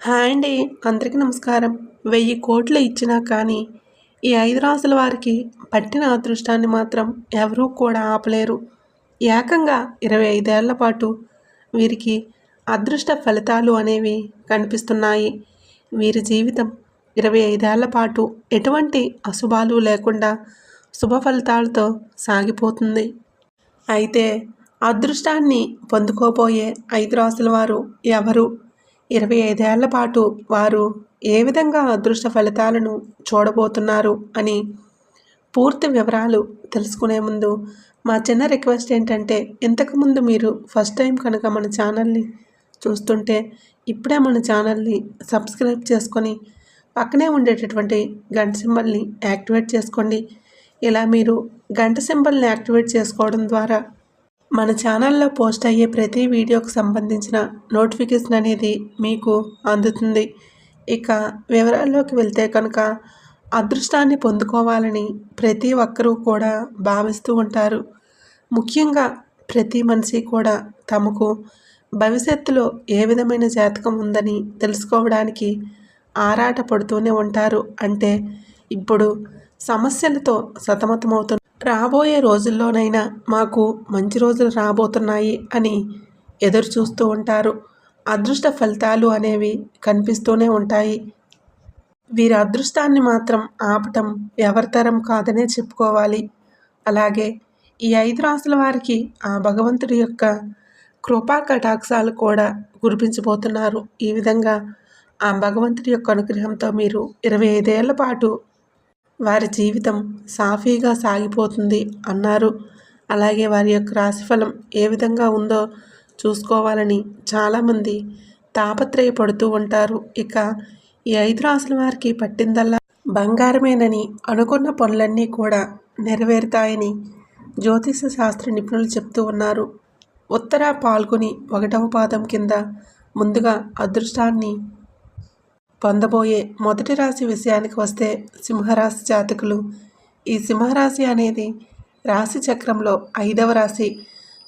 Hi అండి. అందరికీ నమస్కారం. వెయ్యి కోట్లు ఇచ్చినా కానీ ఈ ఐదు రాసుల వారికి పట్టిన అదృష్టాన్ని మాత్రం ఎవరూ కూడా ఆపలేరు. ఏకంగా ఇరవై ఐదేళ్ళ పాటు వీరికి అదృష్ట ఫలితాలు అనేవి కనిపిస్తున్నాయి. వీరి జీవితం ఇరవై ఐదేళ్ళ పాటు ఎటువంటి అశుభాలు లేకుండా శుభ ఫలితాలతో సాగిపోతుంది. అయితే అదృష్టాన్ని పొందుకోబోయే ఐదు రాసుల వారు ఎవరు? ఇరవై ఐదేళ్ళ పాటు వారు ఏ విధంగా అదృష్ట ఫలితాలను చూడబోతున్నారు అని పూర్తి వివరాలు తెలుసుకునే ముందు మా చిన్న రిక్వెస్ట్ ఏంటంటే ఇంతకుముందు మీరు ఫస్ట్ టైం కనుక మన ఛానల్ని చూస్తుంటే ఇప్పుడే మన ఛానల్ని సబ్స్క్రైబ్ చేసుకొని పక్కనే ఉండేటటువంటి గంట సింబల్ని యాక్టివేట్ చేసుకోండి. ఇలా మీరు గంట సింబల్ని యాక్టివేట్ చేసుకోవడం ద్వారా మన ఛానల్లో పోస్ట్ అయ్యే ప్రతి వీడియోకు సంబంధించిన నోటిఫికేషన్ అనేది మీకు అందుతుంది. ఇక వివరాల్లోకి వెళ్తే కనుక అదృష్టాన్ని పొందుకోవాలని ప్రతి ఒక్కరూ కూడా భావిస్తూ ఉంటారు. ముఖ్యంగా ప్రతి మనిషి కూడా తమకు భవిష్యత్తులో ఏ విధమైన జాతకం ఉందని తెలుసుకోవడానికి ఆరాట పడుతూనే ఉంటారు. అంటే ఇప్పుడు సమస్యలతో సతమతమవుతున్న రాబోయే రోజుల్లోనైనా మాకు మంచి రోజులు రాబోతున్నాయి అని ఎదురు చూస్తూ ఉంటారు. అదృష్ట ఫలితాలు అనేవి కనిపిస్తూనే ఉంటాయి. వీరి అదృష్టాన్ని మాత్రం ఆపటం ఎవరితరం కాదనే చెప్పుకోవాలి. అలాగే ఈ ఐదు రాసుల వారికి ఆ భగవంతుడి యొక్క కృపా కటాక్షాలు కూడా కురిపించబోతున్నారు ఈ విధంగా ఆ భగవంతుడి యొక్క అనుగ్రహంతో మీరు ఇరవై ఐదేళ్ళ పాటు వారి జీవితం సాఫీగా సాగిపోతుంది అన్నారు. అలాగే వారి యొక్క రాశిఫలం ఏ విధంగా ఉందో చూసుకోవాలని చాలామంది తాపత్రయపడుతూ ఉంటారు. ఇక ఈ ఐదు రాసుల వారికి పట్టిందల్లా బంగారమేనని అనుకున్న పనులన్నీ కూడా నెరవేరుతాయని జ్యోతిష శాస్త్ర నిపుణులు చెప్తూ ఉన్నారు. ఉత్తర పాల్గొని ఒకటవ పాదం కింద ముందుగా అదృష్టాన్ని పొందబోయే మొదటి రాశి విషయానికి వస్తే సింహరాశి జాతకులు. ఈ సింహరాశి అనేది రాశి చక్రంలో ఐదవ రాశి.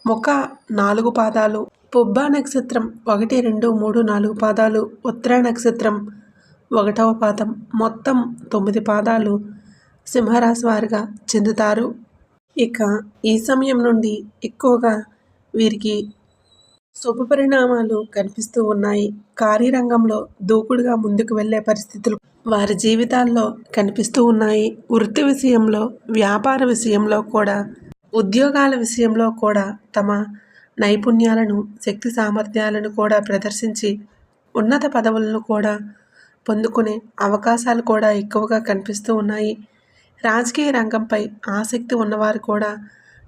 ముఖ నాలుగు పాదాలు. పుబ్బ నక్షత్రం ఒకటి రెండు మూడు నాలుగు పాదాలు. ఉత్తర నక్షత్రం ఒకటవ పాదం. మొత్తం తొమ్మిది పాదాలు సింహరాశి వారిగా చెందుతారు. ఇక ఈ సమయం నుండి ఎక్కువగా వీరికి శుభ పరిణామాలు కనిపిస్తూ ఉన్నాయి. కార్యరంగంలో దూకుడుగా ముందుకు వెళ్ళే పరిస్థితులు వారి జీవితాల్లో కనిపిస్తూ ఉన్నాయి. వృత్తి విషయంలో వ్యాపార విషయంలో కూడా ఉద్యోగాల విషయంలో కూడా తమ నైపుణ్యాలను శక్తి సామర్థ్యాలను కూడా ప్రదర్శించి ఉన్నత పదవులను కూడా పొందుకునే అవకాశాలు కూడా ఎక్కువగా కనిపిస్తూ ఉన్నాయి. రాజకీయ రంగంపై ఆసక్తి ఉన్నవారు కూడా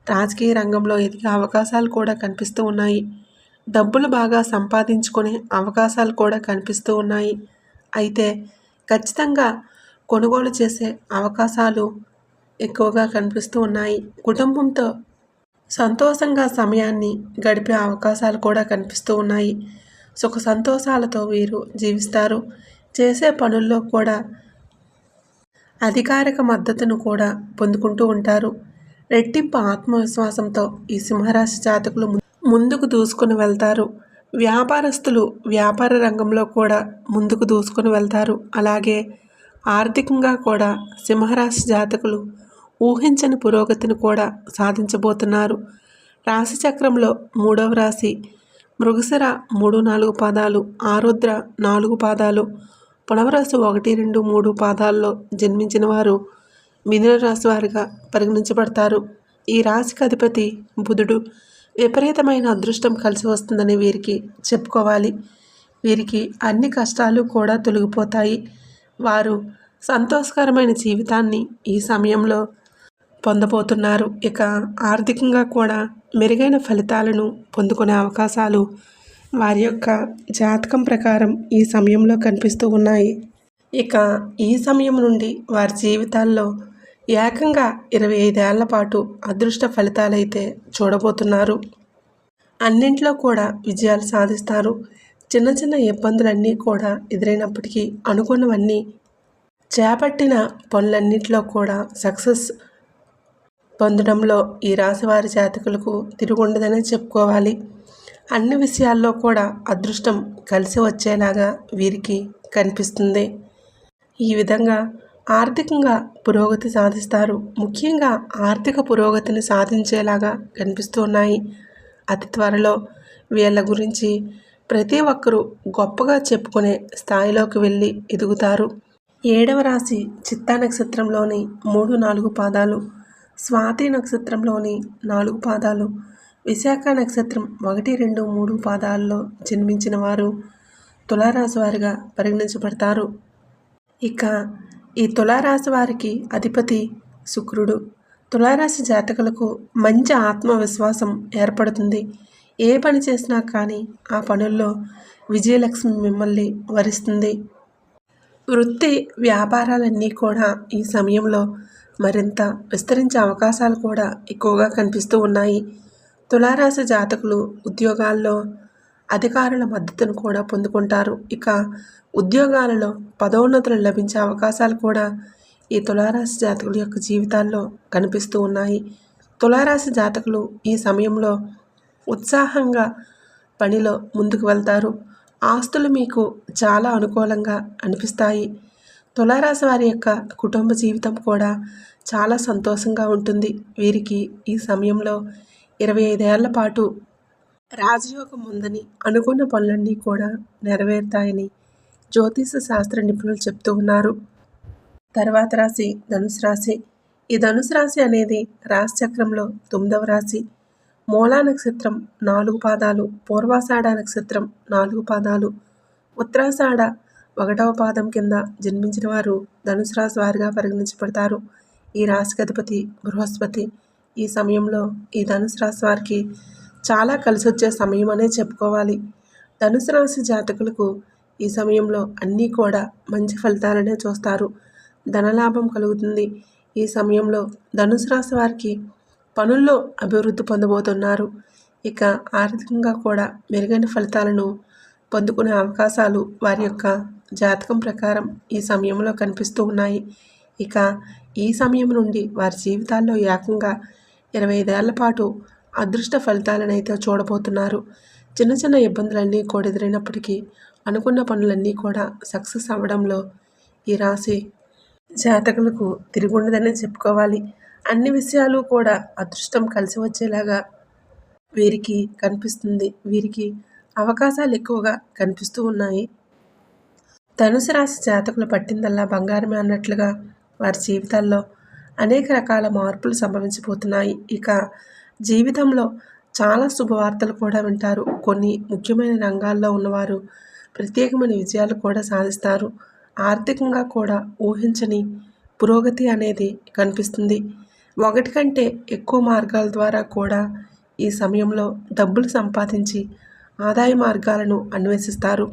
రాజకీయ రంగంలో ఎదిగే అవకాశాలు కూడా కనిపిస్తూ ఉన్నాయి. డబ్బులు బాగా సంపాదించుకునే అవకాశాలు కూడా కనిపిస్తూ ఉన్నాయి. అయితే ఖచ్చితంగా కొనుగోలు చేసే అవకాశాలు ఎక్కువగా కనిపిస్తూ ఉన్నాయి. కుటుంబంతో సంతోషంగా సమయాన్ని గడిపే అవకాశాలు కూడా కనిపిస్తూ ఉన్నాయి. సుఖ సంతోషాలతో వీరు జీవిస్తారు. చేసే పనుల్లో కూడా అధికారిక మద్దతును కూడా పొందుకుంటూ ఉంటారు. రెట్టింపు ఆత్మవిశ్వాసంతో ఈ సింహరాశి జాతకులు ముందుకు దూసుకొని వెళ్తారు. వ్యాపారస్తులు వ్యాపార రంగంలో కూడా ముందుకు దూసుకొని వెళ్తారు. అలాగే ఆర్థికంగా కూడా సింహరాశి జాతకులు ఊహించని పురోగతిని కూడా సాధించబోతున్నారు. రాశి చక్రంలో మూడవ రాశి మృగశిర మూడు నాలుగు పాదాలు ఆరుద్ర నాలుగు పాదాలు పునవరాశి ఒకటి రెండు మూడు పాదాల్లో జన్మించిన వారు మిథున రాశి వారిగా పరిగణించబడతారు. ఈ రాశికి అధిపతి బుధుడు. విపరీతమైన అదృష్టం కలిసి వస్తుందని వీరికి చెప్పుకోవాలి. వీరికి అన్ని కష్టాలు కూడా తొలగిపోతాయి. వారు సంతోషకరమైన జీవితాన్ని ఈ సమయంలో పొందబోతున్నారు. ఇక ఆర్థికంగా కూడా మెరుగైన ఫలితాలను పొందుకునే అవకాశాలు వారి యొక్క జాతకం ప్రకారం ఈ సమయంలో కనిపిస్తూ ఉన్నాయి. ఇక ఈ సమయం నుండి వారి జీవితాల్లో ఏకంగా ఇరవై ఐదేళ్ళ పాటు అదృష్ట ఫలితాలైతే చూడబోతున్నారు. అన్నింట్లో కూడా విజయాలు సాధిస్తారు. చిన్న చిన్న ఇబ్బందులన్నీ కూడా ఎదురైనప్పటికీ అనుకున్నవన్నీ చేపట్టిన పనులన్నింటిలో కూడా సక్సెస్ పొందడంలో ఈ రాశివారి జాతకులకు తిరుగుండదని చెప్పుకోవాలి. అన్ని విషయాల్లో కూడా అదృష్టం కలిసి వచ్చేలాగా వీరికి కనిపిస్తుంది. ఈ విధంగా ఆర్థికంగా పురోగతి సాధిస్తారు. ముఖ్యంగా ఆర్థిక పురోగతిని సాధించేలాగా కనిపిస్తున్నాయి అతి త్వరలో వీళ్ళ గురించి ప్రతి ఒక్కరూ గొప్పగా చెప్పుకునే స్థాయిలోకి వెళ్ళి ఎదుగుతారు. ఏడవ రాశి చిత్తా నక్షత్రంలోని మూడు నాలుగు పాదాలు స్వాతి నక్షత్రంలోని నాలుగు పాదాలు విశాఖ నక్షత్రం ఒకటి రెండు మూడు పాదాల్లో జన్మించిన వారు తులారాశి వారిగా పరిగణించబడతారు. ఇక ఈ తులారాశి వారికి అధిపతి శుక్రుడు. తులారాశి జాతకులకు మంచి ఆత్మవిశ్వాసం ఏర్పడుతుంది. ఏ పని చేసినా కానీ ఆ పనుల్లో విజయలక్ష్మి మిమ్మల్ని వరిస్తుంది. వృత్తి వ్యాపారాలన్నీ కూడా ఈ సమయంలో మరింత విస్తరించే అవకాశాలు కూడా ఎక్కువగా కనిపిస్తూ ఉన్నాయి. తులారాశి జాతకులు ఉద్యోగాల్లో అధికారుల మద్దతును కూడా పొందుకుంటారు. ఇక ఉద్యోగాలలో పదోన్నతులు లభించే అవకాశాలు కూడా ఈ తులారాశి జాతకుల యొక్క జీవితాల్లో కనిపిస్తూ ఉన్నాయి. తులారాశి జాతకులు ఈ సమయంలో ఉత్సాహంగా పనిలో ముందుకు వెళ్తారు. ఆస్తులు మీకు చాలా అనుకూలంగా అనిపిస్తాయి. తులారాశి వారి యొక్క కుటుంబ జీవితం కూడా చాలా సంతోషంగా ఉంటుంది. వీరికి ఈ సమయంలో ఇరవై ఐదేళ్ళ పాటు రాజయోగం ఉందని అనుకున్న పనులన్నీ కూడా నెరవేరుతాయని జ్యోతిష శాస్త్ర నిపుణులు చెప్తూ ఉన్నారు. తర్వాత రాశి ధనుసు రాశి. ఈ ధనుసు రాశి అనేది రాశిచక్రంలో తొమ్మిదవ రాశి. మూలా నక్షత్రం నాలుగు పాదాలు పూర్వాషాఢ నక్షత్రం నాలుగు పాదాలు. ఉత్తరాషాఢ ఒకటవ పాదం కింద జన్మించిన వారు ధనుసు రాశి వారిగా పరిగణించబడతారు. ఈ రాశికి అధిపతి బృహస్పతి. ఈ సమయంలో ఈ ధనుసు రాశి వారికి చాలా కలిసి వచ్చే సమయం అనే చెప్పుకోవాలి. ధనుసు రాశి జాతకులకు ఈ సమయంలో అన్నీ కూడా మంచి ఫలితాలనే చూస్తారు. ధనలాభం కలుగుతుంది. ఈ సమయంలో ధనుసు రాశి వారికి పనుల్లో అభివృద్ధి పొందబోతున్నారు. ఇక ఆర్థికంగా కూడా మెరుగైన ఫలితాలను పొందుకునే అవకాశాలు వారి యొక్క జాతకం ప్రకారం ఈ సమయంలో కనిపిస్తూ ఉన్నాయి. ఇక ఈ సమయం నుండి వారి జీవితాల్లో ఏకంగా ఇరవై ఐదేళ్ళ పాటు అదృష్ట ఫలితాలనైతే చూడబోతున్నారు. చిన్న చిన్న ఇబ్బందులన్నీ కూడా ఎదురైనప్పటికీ అనుకున్న పనులన్నీ కూడా సక్సెస్ అవ్వడంలో ఈ రాశి జాతకులకు తిరుగుండదని చెప్పుకోవాలి. అన్ని విషయాలు కూడా అదృష్టం కలిసి వచ్చేలాగా వీరికి కనిపిస్తుంది. వీరికి అవకాశాలు ఎక్కువగా కనిపిస్తూ ఉన్నాయి. ధనుసు రాశి జాతకులు పట్టిందల్లా బంగారమే అన్నట్లుగా వారి జీవితాల్లో అనేక రకాల మార్పులు సంభవించబోతున్నాయి. ఇక జీవితంలో చాలా శుభవార్తలు కూడా వింటారు. కొన్ని ముఖ్యమైన రంగాల్లో ఉన్నవారు ప్రత్యేకమైన విజయాలు కూడా సాధిస్తారు. ఆర్థికంగా కూడా ఊహించని పురోగతి అనేది కనిపిస్తుంది. ఒకటి కంటే ఎక్కువ మార్గాల ద్వారా కూడా ఈ సమయంలో డబ్బులు సంపాదించి ఆదాయ మార్గాలను అన్వేషిస్తారు.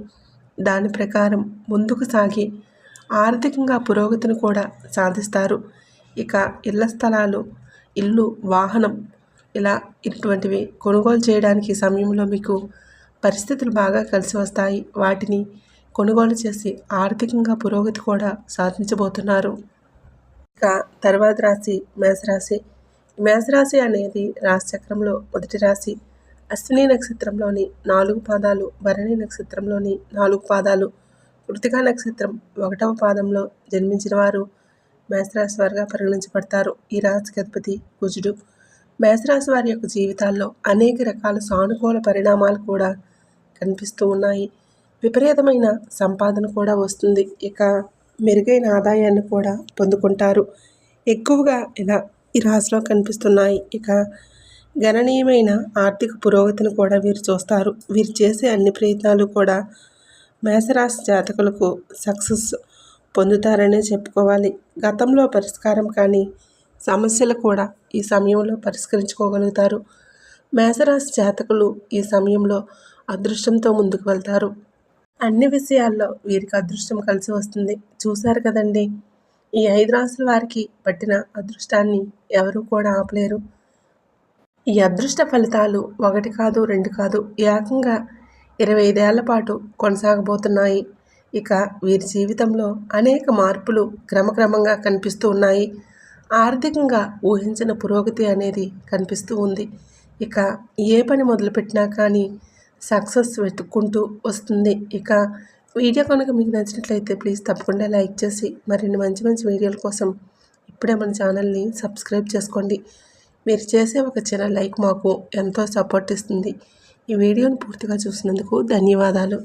దాని ప్రకారం ముందుకు సాగి ఆర్థికంగా పురోగతిని కూడా సాధిస్తారు. ఇక ఇళ్ళ స్థలాలు ఇల్లు వాహనం ఇలా ఇటువంటివి కొనుగోలు చేయడానికి సమయంలో మీకు పరిస్థితులు బాగా కలిసి వస్తాయి. వాటిని కొనుగోలు చేసి ఆర్థికంగా పురోగతి కూడా సాధించబోతున్నారు. ఇక తర్వాత రాశి మేషరాశి మేషరాశి అనేది రాశిచక్రంలో మొదటి రాశి. అశ్విని నక్షత్రంలోని నాలుగు పాదాలు భరణి నక్షత్రంలోని నాలుగు పాదాలు కృతికా నక్షత్రం ఒకటవ పాదంలో జన్మించిన వారు మేషరాశి వారుగా పరిగణించబడతారు. ఈ రాశికి అధిపతి కుజుడు. మేషరాశి వారి యొక్క జీవితాల్లో అనేక రకాల సానుకూల పరిణామాలు కూడా కనిపిస్తూ ఉన్నాయి. విపరీతమైన సంపాదన కూడా వస్తుంది. ఇక మెరుగైన ఆదాయాన్ని కూడా పొందుకుంటారు. ఎక్కువగా ఇలా ఈ రాశిలో కనిపిస్తున్నాయి. ఇక గణనీయమైన ఆర్థిక పురోగతిని కూడా వీరు చూస్తారు. వీరు చేసే అన్ని ప్రయత్నాలు కూడా మేషరాశి జాతకులకు సక్సెస్ పొందుతారనే చెప్పుకోవాలి. గతంలో పరిష్కారం కానీ సమస్యలు కూడా ఈ సమయంలో పరిష్కరించుకోగలుగుతారు. మేషరాశి జాతకులు ఈ సమయంలో అదృష్టంతో ముందుకు వెళ్తారు. అన్ని విషయాల్లో వీరికి అదృష్టం కలిసి వస్తుంది. చూశారు కదండి? ఈ ఐదు రాసుల వారికి పట్టిన అదృష్టాన్ని ఎవరూ కూడా ఆపలేరు. ఈ అదృష్ట ఫలితాలు ఒకటి కాదు రెండు కాదు ఏకంగా ఇరవై ఐదేళ్ళ పాటు కొనసాగబోతున్నాయి. ఇక వీరి జీవితంలో అనేక మార్పులు క్రమక్రమంగా కనిపిస్తూ ఉన్నాయి. ఆర్థికంగా ఊహించిన పురోగతి అనేది కనిపిస్తూ ఉంది. ఇక ఏ పని మొదలుపెట్టినా కానీ సక్సెస్ వెతుక్కుంటూ వస్తుంది. ఇక వీడియో కనుక మీకు నచ్చినట్లయితే ప్లీజ్ తప్పకుండా లైక్ చేసి మరిన్ని మంచి మంచి వీడియోల కోసం ఇప్పుడే మన ఛానల్ని సబ్స్క్రైబ్ చేసుకోండి. మీరు చేసే ఒక చిన్న లైక్ మాకు ఎంతో సపోర్ట్ ఇస్తుంది. ఈ వీడియోను పూర్తిగా చూసినందుకు ధన్యవాదాలు.